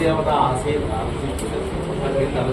దేవత ఆశయం తల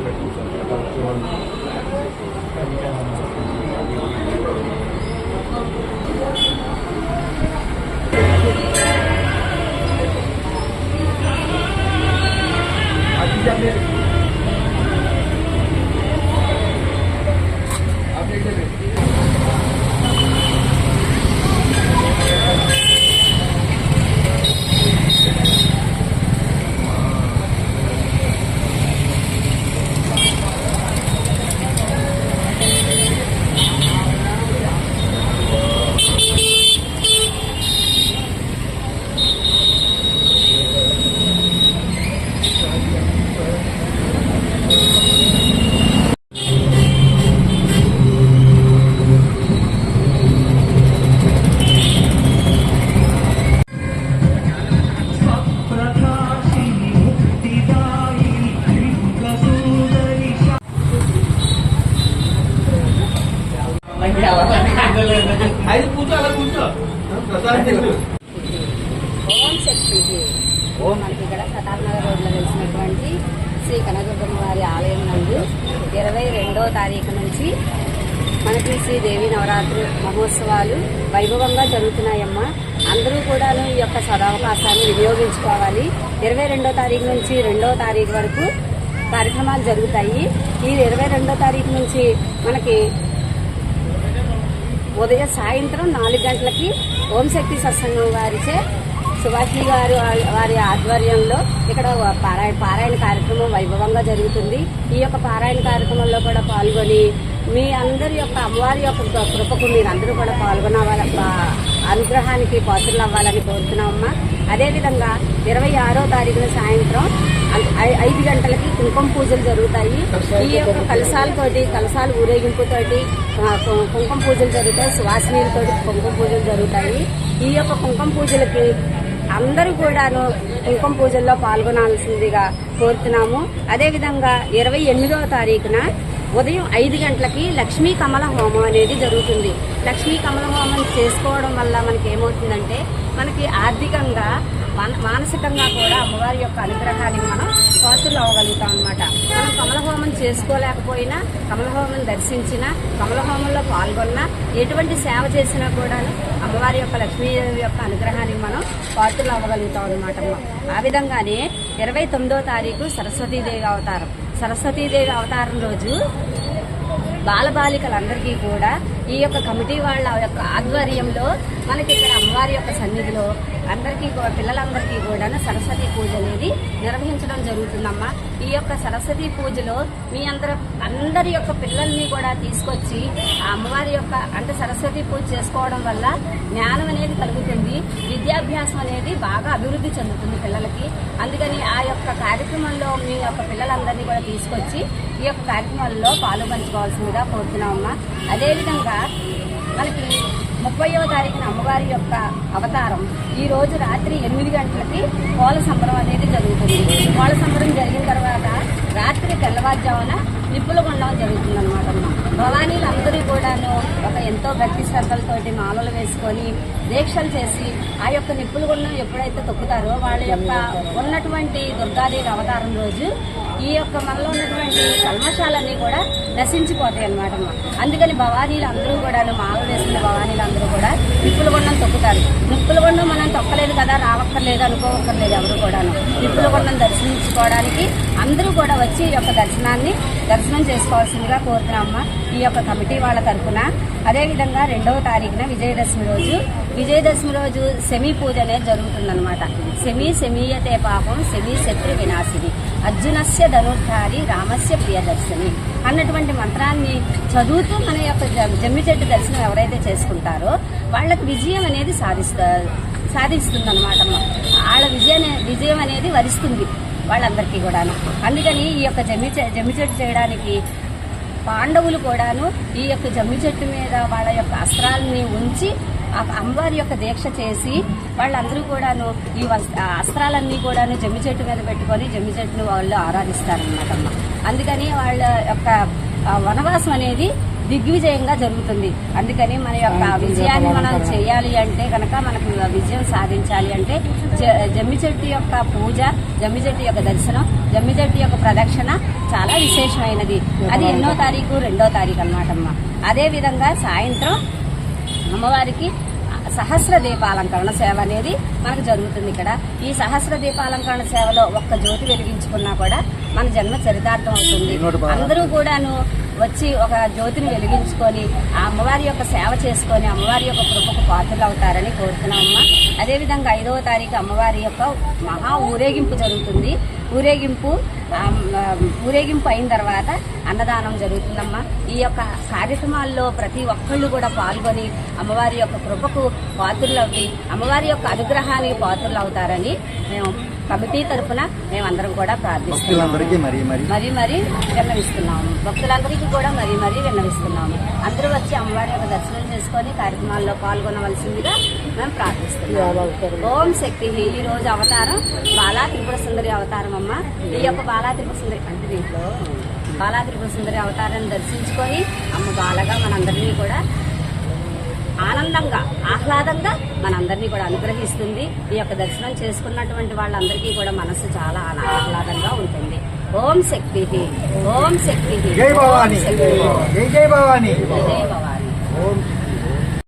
అది కూర్చో అలా కూర్చో ఓం శక్తి మనకి ఇక్కడ ప్రతాప్నగర్ రోడ్లో వెలిసినటువంటి శ్రీ కనదుర్గమ్మ వారి ఆలయం నందు ఇరవై రెండో తారీఖు నుంచి మనకి శ్రీ దేవి నవరాత్రి మహోత్సవాలు వైభవంగా జరుగుతున్నాయమ్మా. అందరూ కూడాను ఈ యొక్క సదవకాశాన్ని వినియోగించుకోవాలి. ఇరవై రెండో తారీఖు నుంచి రెండో తారీఖు వరకు కార్యక్రమాలు జరుగుతాయి. ఈ ఇరవై రెండో తారీఖు నుంచి మనకి ఉదయం సాయంత్రం నాలుగు గంటలకి ఓంశక్తి సత్సంగం వారిచే సుభాషి గారు వారి ఆధ్వర్యంలో ఇక్కడ పారాయణ పారాయణ కార్యక్రమం వైభవంగా జరుగుతుంది. ఈ యొక్క పారాయణ కార్యక్రమంలో కూడా పాల్గొని మీ అందరి యొక్క అమ్మవారి యొక్క కృపకు మీరందరూ కూడా పాల్గొనవాల అనుగ్రహానికి పాత్రలు అవ్వాలని కోరుతున్నామమ్మా. అదేవిధంగా ఇరవై ఆరో తారీఖున సాయంత్రం ఐదు గంటలకి కుంకుమ పూజలు జరుగుతాయి. ఈ యొక్క కలశాలతోటి కలశాల ఊరేగింపుతోటి కుంకుమ పూజలు జరుగుతాయి. సువాసినీలతోటి కుంకుమ పూజలు జరుగుతాయి. ఈ యొక్క కుంకుమ పూజలకి అందరూ కూడాను కుంకుమ పూజల్లో పాల్గొనాల్సిందిగా కోరుతున్నాము. అదేవిధంగా ఇరవై ఎనిమిదవ తారీఖున ఉదయం ఐదు గంటలకి లక్ష్మీ కమల హోమం అనేది జరుగుతుంది. లక్ష్మీ కమల హోమం చేసుకోవడం వల్ల మనకి ఏమవుతుందంటే మనకి ఆర్థికంగా మానసికంగా కూడా అమ్మవారి యొక్క అనుగ్రహానికి మనం పాత్రలు అవ్వగలుగుతాం అనమాట మనం కమల హోమం చేసుకోలేకపోయినా కమల హోమం దర్శించినా కమల హోమంలో పాల్గొన్నా ఎటువంటి సేవ చేసినా కూడా అమ్మవారి యొక్క లక్ష్మీదేవి యొక్క అనుగ్రహానికి మనం పాత్రలు అవ్వగలుగుతాం అనమాట ఆ విధంగానే ఇరవై తొమ్మిదో తారీఖు సరస్వతీదేవి అవతారం. సరస్వతీదేవి అవతారం రోజు బాలబాలికలందరికీ కూడా ఈ యొక్క కమిటీ వాళ్ళ యొక్క ఆధ్వర్యంలో మనకి ఇక్కడ అమ్మవారి యొక్క సన్నిధిలో అందరికీ కూడా పిల్లలందరికీ కూడా సరస్వతి పూజ అనేది నిర్వహించడం జరుగుతుందమ్మా. ఈ యొక్క సరస్వతి పూజలో మీ అందరు అందరి యొక్క పిల్లల్ని కూడా తీసుకొచ్చి ఆ అమ్మవారి యొక్క అంటే సరస్వతి పూజ చేసుకోవడం వల్ల జ్ఞానం అనేది కలుగుతుంది విద్యాభ్యాసం అనేది బాగా అభివృద్ధి చెందుతుంది పిల్లలకి. అందుకని ఆ యొక్క కార్యక్రమంలో మీ యొక్క పిల్లలందరినీ కూడా తీసుకొచ్చి ఈ యొక్క కార్యక్రమాల్లో పాలుపంచుకోవాల్సిందిగా కోరుతున్నామమ్మా. అదేవిధంగా మనకి ముప్పైవ తారీఖున అమ్మవారి యొక్క అవతారం. ఈ రోజు రాత్రి ఎనిమిది గంటలకి కోల సంబరం అనేది జరుగుతుంది. కోల సంబరం జరిగిన తర్వాత రాత్రి తెల్లవారుజామున నిప్పుల గుండం జరుగుతుంది అనమాట భవానీలు అందరూ కూడాను ఒక ఎంతో భక్తి శ్రద్ధలతోటి మాలలు వేసుకొని దీక్షలు చేసి ఆ యొక్క నిప్పుల గుండం ఎప్పుడైతే తొక్కుతారో వాళ్ళ యొక్క ఉన్నటువంటి దుర్గాదేవి అవతారం రోజు ఈ యొక్క మనలో ఉన్నటువంటి కల్మశాలన్నీ కూడా నశించిపోతాయి అనమాట అందుకని భవానీలు అందరూ కూడాను మాలలు వేసిన భవానీలు అందరూ కూడా నిప్పుల తొక్కు చేశారు నిప్పుల కొండ మనం తొక్కలేదు కదా రావక్కర్లేదు అనుకోవక్కర్లేదు ఎవరు కూడాను. నిప్పుల కొండను దర్శించుకోవడానికి అందరూ కూడా వచ్చి ఈ యొక్క దర్శనాన్ని దర్శనం చేసుకోవాల్సిందిగా కోరుతున్నామమ్మా ఈ యొక్క కమిటీ వాళ్ళ తరఫున అదేవిధంగా రెండవ తారీఖున విజయదశమి రోజు విజయదశమి రోజు సెమీ పూజ అనేది జరుగుతుందనమాట సెమీ సెమీయతే పాపం సెమీ శత్రు వినాశిని. అర్జునస్య ధనుర్ధారి రామస్య ప్రియదర్శిని. అన్నటువంటి మంత్రాన్ని చదువుతూ మన యొక్క జమ్మి చెట్టు దర్శనం ఎవరైతే చేసుకుంటారో వాళ్ళకి విజయం అనేది సాధిస్తారు సాధిస్తుంది అనమాట వాళ్ళ విజయం విజయం అనేది వరిస్తుంది వాళ్ళందరికీ కూడాను. అందుకని ఈ యొక్క జమ్మి చె- జమ్మి చెట్టు చేయడానికి పాండవులు కూడాను ఈ యొక్క జమ్మి చెట్టు మీద వాళ్ళ యొక్క అస్త్రాలని ఉంచి అమ్మవారి యొక్క దీక్ష చేసి వాళ్ళందరూ కూడాను ఈ అస్త్రాలన్నీ కూడాను జమ్మి చెట్టు మీద పెట్టుకొని జమ్మి చెట్టును వాళ్ళు ఆరాధిస్తారనమాట అమ్మ. అందుకని వాళ్ళ యొక్క వనవాసం అనేది దిగ్విజయంగా జరుగుతుంది. అందుకని మన యొక్క విజయాన్ని మనం చేయాలి అంటే కనుక మనకు విజయం సాధించాలి అంటే జమ్మి చెట్టు యొక్క పూజ జమ్మి చెట్టు యొక్క దర్శనం జమ్మి చెట్టు యొక్క ప్రదక్షిణ చాలా విశేషమైనది. అది ఎన్నో తారీఖు రెండో తారీఖు అన్నమాట అమ్మ. అదే విధంగా సాయంత్రం అమ్మవారికి సహస్ర దీపాలంకరణ సేవ అనేది మనకు జరుగుతుంది ఇక్కడ. ఈ సహస్ర దీపాలంకరణ సేవలో ఒక్క జ్యోతి వెలిగించుకున్నా కూడా మన జన్మ చరితార్థం అవుతుంది. అందరూ కూడాను వచ్చి ఒక జ్యోతిని వెలిగించుకొని ఆ అమ్మవారి యొక్క సేవ చేసుకొని అమ్మవారి యొక్క కృపకు పాత్రలు అవుతారని కోరుతున్నామమ్మా. అదేవిధంగా ఐదవ తారీఖు అమ్మవారి యొక్క మహా ఊరేగింపు జరుగుతుంది. ఊరేగింపు ఊరేగింపు అయిన తర్వాత అన్నదానం జరుగుతుందమ్మా. ఈ యొక్క కార్యక్రమాల్లో ప్రతి ఒక్కళ్ళు కూడా పాల్గొని అమ్మవారి యొక్క కృపకు పాత్రలు అవి అమ్మవారి యొక్క అనుగ్రహానికి పాత్రలు అవుతారని మేము కమిటీ తరఫున మేమందరం కూడా ప్రార్థిస్తున్నాము. భక్తులందరికీ మరి మరి. మరి మరి విన్నవిస్తున్నాము. భక్తులందరికీ కూడా మరి మరి విన్నవిస్తున్నాము. అందరూ వచ్చి అమ్మవారి యొక్క దర్శనం చేసుకొని కార్యక్రమాల్లో పాల్గొనవలసిందిగా మేము ప్రార్థిస్తున్నాము. ఓం శక్తి ఈ రోజు అవతారం బాలా త్రిపుర సుందరి అవతారం అమ్మ. ఈ యొక్క బాలా త్రిపుర సుందరి అంటే దీంట్లో బాలా త్రిపుర సుందరి అవతారాన్ని దర్శించుకొని అమ్మ బాలగా మనందరినీ కూడా ఆనందంగా ఆహ్లాదంగా మనందరినీ కూడా అనుగ్రహిస్తుంది. ఈ యొక్క దర్శనం చేసుకున్నటువంటి వాళ్ళందరికీ కూడా మనసు చాలా ఆహ్లాదంగా ఉంటుంది. ఓం శక్తి ఓం శక్తి జై భవాని. జై జై భవాని. జై భవాని.